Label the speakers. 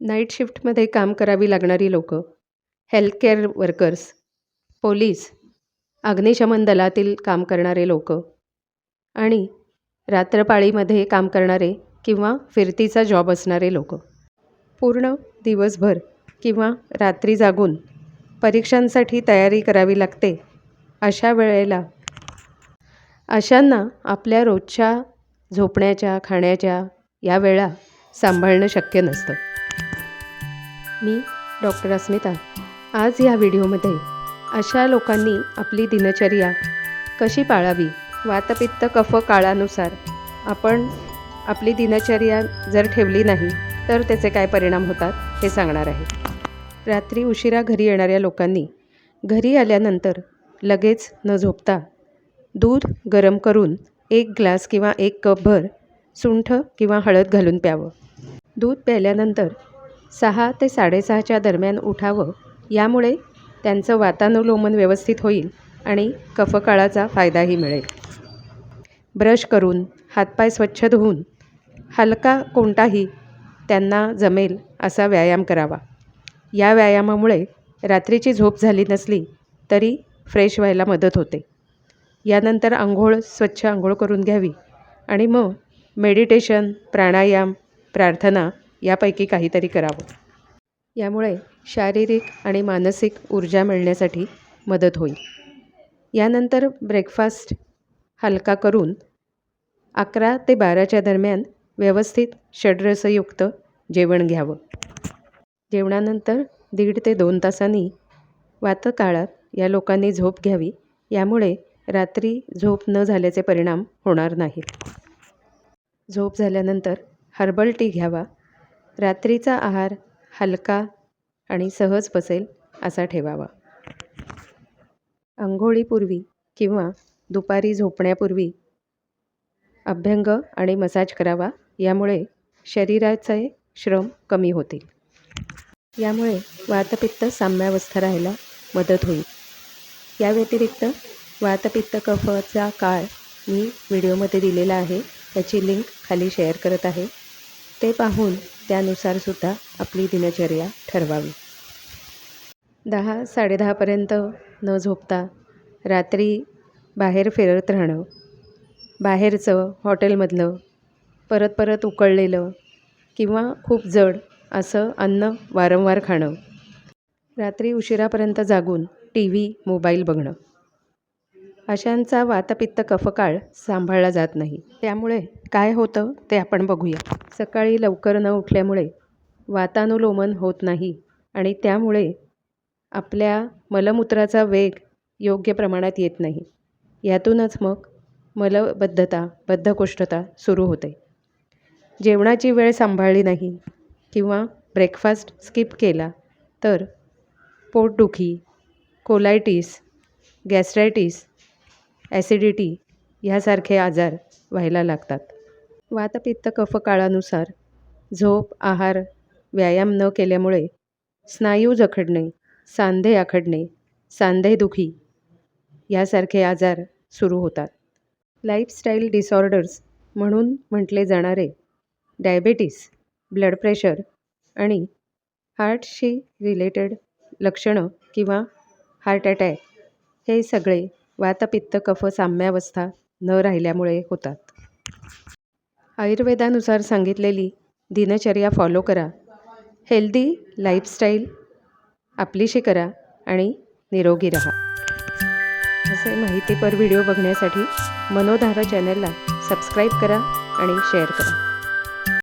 Speaker 1: Night शिफ्टमध्ये काम करावी लागणारी लोकं. हेल्थकेअर वर्कर्स पोलीस अग्निशमन दलातील काम करणारे लोकं. आणि रात्रपाळीमध्ये काम करणारे किंवा फिरतीचा जॉब असणारे लोकं. पूर्ण दिवसभर किंवा रात्री जागून परीक्षांसाठी तयारी करावी लागते अशा वेळेला अशांना आपल्या रोजच्या झोपण्याच्या खाण्याच्या या वेळा सांभाळणं शक्य नसतं. मी डॉक्टर अस्मिता. आज या व्हिडिओमध्ये अशा लोकांनी आपली दिनचर्या कशी पाळावी? वातपित्त कफ काळानुसार आपण आपली दिनचर्या जर ठेवली नाही तर त्याचे काय परिणाम होतात हे सांगणार आहे. रात्री उशिरा घरी येणाऱ्या लोकांनी घरी आल्यानंतर लगेच न झोपता दूध गरम करून एक ग्लास किंवा एक कपभर सुंठ किंवा हळद घालून प्यावं. दूध प्यायल्यानंतर सहा ते साडेसहाच्या दरम्यान उठावं यामुळे त्यांचं वातानुलोमन व्यवस्थित होईल आणि कफकाळाचा फायदाही मिळेल. ब्रश करून हातपाय स्वच्छ धुवून हलका कोणताही त्यांना जमेल असा व्यायाम करावा. या व्यायामामुळे रात्रीची झोप झाली नसली तरी फ्रेश व्हायला मदत होते. यानंतर आंघोळ स्वच्छ आंघोळ करून घ्यावी आणि मग मेडिटेशन प्राणायाम प्रार्थना यापैकी काहीतरी करावं. यामुळे शारीरिक आणि मानसिक ऊर्जा मिळण्यासाठी मदत होईल. यानंतर ब्रेकफास्ट हलका करून अकरा ते बाराच्या दरम्यान व्यवस्थित षड्रसयुक्त जेवण घ्यावं. जेवणानंतर दीड ते दोन तासांनी वातकाळात या लोकांनी झोप घ्यावी. यामुळे रात्री झोप न झाल्याचे परिणाम होणार नाहीत. झोप झाल्यानंतर हर्बल टी घ्यावा. रात्रीचा आहार हलका आणि सहज पचेल असा ठेवावा. आंघोळीपूर्वी किंवा दुपारी झोपण्यापूर्वी अभ्यंग आणि मसाज करावा यामुळे शरीराचे श्रम कमी होतील. यामुळे वातपित्त साम्यावस्था राहायला मदत होईल. या व्यतिरिक्त वातपित्त कफचा काळ मी व्हिडिओमध्ये दिलेला आहे त्याची लिंक खाली शेअर करत आहे. ते पाहून त्यानुसारसुद्धा आपली दिनचर्या ठरवावी. दहा साडेदहापर्यंत न झोपता रात्री बाहेर फिरत राहणं बाहेरचं हॉटेलमधलं परत परत उकळलेलं किंवा खूप जड असं अन्न वारंवार खाणं. रात्री उशिरापर्यंत जागून टी व्ही मोबाईल बघणं. अशांचा वातपित्त कफकाळ सांभाळला जात नाही. त्यामुळे काय होतं ते आपण बघूया. सकाळी लवकर न उठल्यामुळे वातानुलोमन होत नाही आणि त्यामुळे आपल्या मलमूत्राचा वेग योग्य प्रमाणात येत नाही. यातूनच मग मलबद्धता बद्धकोष्ठता सुरू होते. जेवणाची वेळ सांभाळली नाही किंवा ब्रेकफास्ट स्किप केला तर पोटदुखी कोलायटिस गॅस्ट्रायटिस ॲसिडिटी ह्यासारखे आजार व्हायला लागतात. वातपित्त कफकाळानुसार झोप आहार व्यायाम न केल्यामुळे स्नायू जखडणे सांधे आखडणे सांधेदुखी यासारखे आजार सुरू होतात. लाईफस्टाईल डिसऑर्डर्स म्हणून म्हटले जाणारे डायबेटीस ब्लड प्रेशर आणि हार्टशी रिलेटेड लक्षणं किंवा हार्ट अटॅक हे सगळे वातपित्त कफ साम्यावस्था न राहिल्यामुळे होतात. आयुर्वेदानुसार सांगितलेली दिनचर्या फॉलो करा. हेल्दी लाईफस्टाईल आपलीशी करा आणि निरोगी राहा. असे माहितीपर व्हिडिओ बघण्यासाठी मनोधारा चॅनलला सबस्क्राईब करा आणि शेअर करा.